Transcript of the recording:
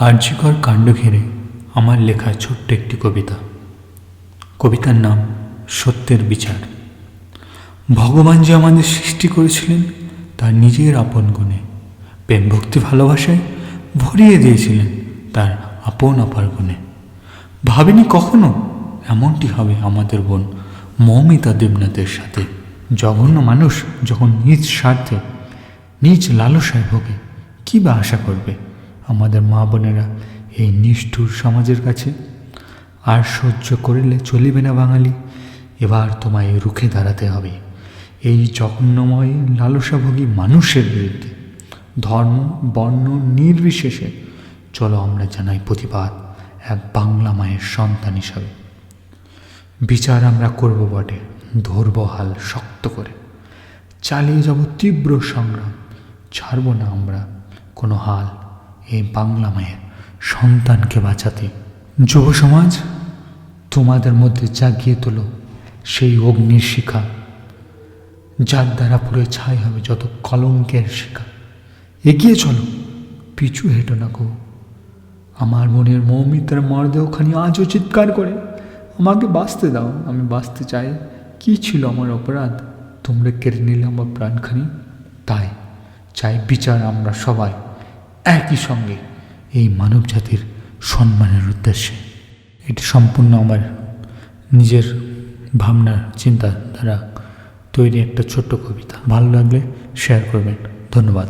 আর্যিকর কাণ্ড ঘিরে আমার লেখা ছোট্ট একটি কবিতা। কবিতার নাম সত্যের বিচার। ভগবান যে আমাদের সৃষ্টি করেছিলেন, তার নিজের আপন গুণে, প্রেম ভক্তি ভালোবাসায় ভরিয়ে দিয়েছিলেন তার আপন অপার গুণে। ভাবিনি কখনো এমনটি হবে আমাদের বোন মমিতা দেবনাথের সাথে। জঘন্য মানুষ যখন নিজ স্বার্থে, নিজ লালসায় ভোগে, কী বা আশা করবে? আমাদের মা বোনেরা এই নিষ্ঠুর সমাজের কাছে আর সহ্য করিলে চলিবে না বাঙালি, এবার তোমায় রুখে দাঁড়াতে হবে। এই জঘন্যময় লালসাভোগী মানুষের বিরুদ্ধে, ধর্ম, বর্ণ নির্বিশেষে চলো আমরা জানাই প্রতিবাদ এক বাংলা মায়ের সন্তান হিসাবে। বিচার আমরা করব বটে, ধরব হাল শক্ত করে। চালিয়ে যাব তীব্র সংগ্রাম, ছাড়ব না আমরা কোনো হাল। এই বাংলা মায়ের সন্তানকে বাঁচাতে। যুব সমাজ তোমাদের মধ্যে জাগিয়ে তোলো সেই অগ্নির শিখা। যার দ্বারা পুরো ছাই হবে যত কলঙ্কের শিখা। এগিয়ে চলো, পিছু হেঁটো না গো। আমার মনের মৌমিতার মরদেহখানি আজও চিৎকার করে, আমাকে বাঁচতে দাও, আমি বাঁচতে চাই। কি ছিল আমার অপরাধ? তোমরা কেড়ে নিলে আমার প্রাণখানি? তাই চাই বিচার আমরা সবাই একই সঙ্গে এই মানব জাতির সম্মানের উদ্দেশ্যে। এটি সম্পূর্ণ আমার নিজের ভাবনার চিন্তা দ্বারা তৈরি একটা ছোট্ট কবিতা। ভালো লাগলে শেয়ার করবেন। ধন্যবাদ।